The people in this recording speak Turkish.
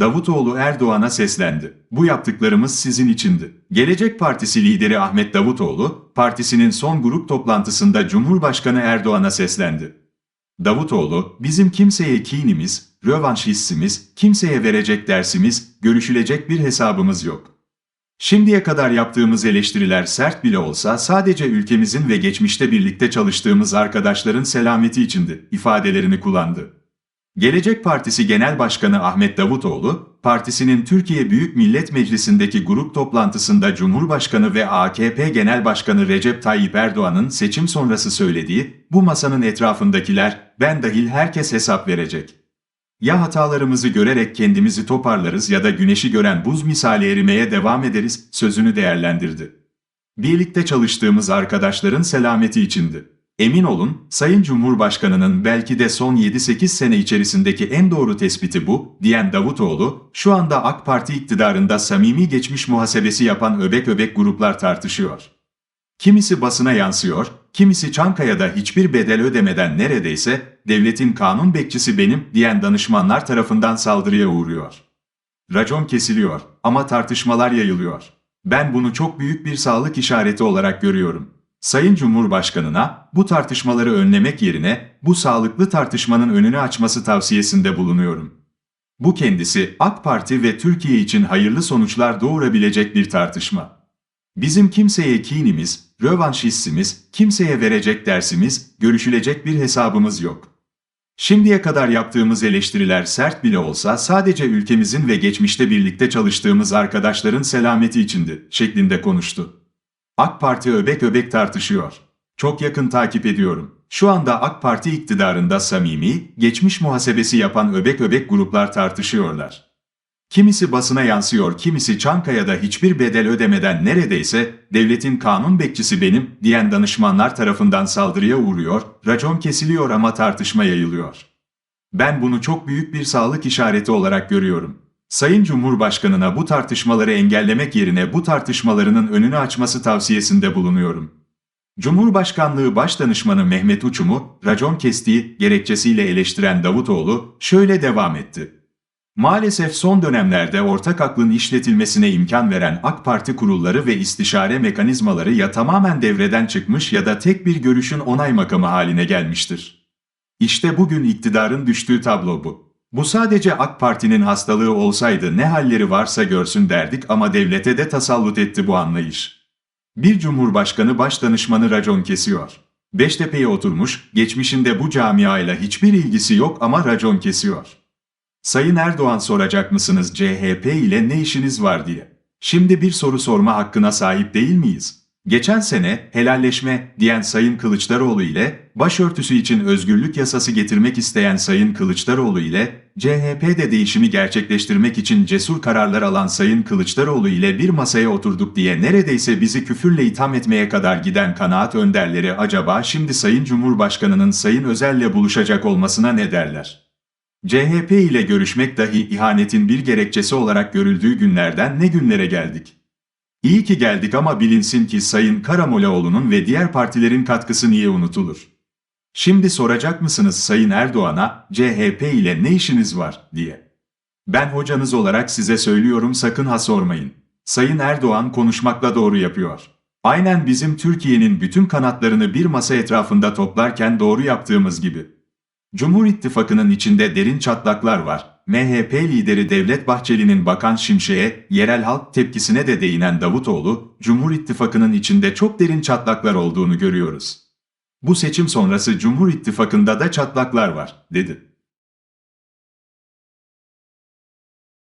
Davutoğlu Erdoğan'a seslendi. Bu yaptıklarımız sizin içindi. Gelecek Partisi lideri Ahmet Davutoğlu, partisinin son grup toplantısında Cumhurbaşkanı Erdoğan'a seslendi. Davutoğlu, bizim kimseye kinimiz, rövanş hissimiz, kimseye verecek dersimiz, görüşülecek bir hesabımız yok. Şimdiye kadar yaptığımız eleştiriler sert bile olsa sadece ülkemizin ve geçmişte birlikte çalıştığımız arkadaşların selameti içindi, ifadelerini kullandı. Gelecek Partisi Genel Başkanı Ahmet Davutoğlu, partisinin Türkiye Büyük Millet Meclisi'ndeki grup toplantısında Cumhurbaşkanı ve AKP Genel Başkanı Recep Tayyip Erdoğan'ın seçim sonrası söylediği, bu masanın etrafındakiler, ben dahil herkes hesap verecek. Ya hatalarımızı görerek kendimizi toparlarız ya da güneşi gören buz misali erimeye devam ederiz sözünü değerlendirdi. Birlikte çalıştığımız arkadaşların selameti içindi. Emin olun, Sayın Cumhurbaşkanı'nın belki de son 7-8 sene içerisindeki en doğru tespiti bu, diyen Davutoğlu, şu anda AK Parti iktidarında samimi geçmiş muhasebesi yapan öbek öbek gruplar tartışıyor. Kimisi basına yansıyor, kimisi Çankaya'da hiçbir bedel ödemeden neredeyse devletin kanun bekçisi benim diyen danışmanlar tarafından saldırıya uğruyor. Racon kesiliyor ama tartışmalar yayılıyor. Ben bunu çok büyük bir sağlık işareti olarak görüyorum. Sayın Cumhurbaşkanına bu tartışmaları önlemek yerine bu sağlıklı tartışmanın önünü açması tavsiyesinde bulunuyorum. Bu kendisi AK Parti ve Türkiye için hayırlı sonuçlar doğurabilecek bir tartışma. Bizim kimseye kinimiz, rövanş hissimiz, kimseye verecek dersimiz, görüşülecek bir hesabımız yok. Şimdiye kadar yaptığımız eleştiriler sert bile olsa sadece ülkemizin ve geçmişte birlikte çalıştığımız arkadaşların selameti içindi, şeklinde konuştu. AK Parti öbek öbek tartışıyor. Çok yakın takip ediyorum. Şu anda AK Parti iktidarında samimi, geçmiş muhasebesi yapan öbek öbek gruplar tartışıyorlar. Kimisi basına yansıyor, kimisi Çankaya'da hiçbir bedel ödemeden neredeyse devletin kanun bekçisi benim diyen danışmanlar tarafından saldırıya uğruyor, racon kesiliyor ama tartışma yayılıyor. Ben bunu çok büyük bir sağlık işareti olarak görüyorum. Sayın Cumhurbaşkanına bu tartışmaları engellemek yerine bu tartışmalarının önünü açması tavsiyesinde bulunuyorum. Cumhurbaşkanlığı Başdanışmanı Mehmet Uçum'u racon kestiği gerekçesiyle eleştiren Davutoğlu şöyle devam etti. Maalesef son dönemlerde ortak aklın işletilmesine imkan veren AK Parti kurulları ve istişare mekanizmaları ya tamamen devreden çıkmış ya da tek bir görüşün onay makamı haline gelmiştir. İşte bugün iktidarın düştüğü tablo bu. Bu sadece AK Parti'nin hastalığı olsaydı ne halleri varsa görsün derdik ama devlete de tasallut etti bu anlayış. Bir cumhurbaşkanı başdanışmanı racon kesiyor. Beştepe'ye oturmuş, geçmişinde bu camiayla hiçbir ilgisi yok ama racon kesiyor. Sayın Erdoğan soracak mısınız CHP ile ne işiniz var diye. Şimdi bir soru sorma hakkına sahip değil miyiz? Geçen sene helalleşme diyen Sayın Kılıçdaroğlu ile başörtüsü için özgürlük yasası getirmek isteyen Sayın Kılıçdaroğlu ile CHP'de değişimi gerçekleştirmek için cesur kararlar alan Sayın Kılıçdaroğlu ile bir masaya oturduk diye neredeyse bizi küfürle itham etmeye kadar giden kanaat önderleri acaba şimdi Sayın Cumhurbaşkanı'nın Sayın Özel'le buluşacak olmasına ne derler? CHP ile görüşmek dahi ihanetin bir gerekçesi olarak görüldüğü günlerden ne günlere geldik? İyi ki geldik ama bilinsin ki Sayın Karamollaoğlu'nun ve diğer partilerin katkısı niye unutulur? Şimdi soracak mısınız Sayın Erdoğan'a CHP ile ne işiniz var diye. Ben hocanız olarak size söylüyorum sakın ha sormayın. Sayın Erdoğan konuşmakla doğru yapıyor. Aynen bizim Türkiye'nin bütün kanatlarını bir masa etrafında toplarken doğru yaptığımız gibi. Cumhur İttifakı'nın içinde derin çatlaklar var. MHP lideri Devlet Bahçeli'nin Bakan Şimşek'e, yerel halk tepkisine de değinen Davutoğlu, Cumhur İttifakı'nın içinde çok derin çatlaklar olduğunu görüyoruz. Bu seçim sonrası Cumhur İttifakı'nda da çatlaklar var, dedi.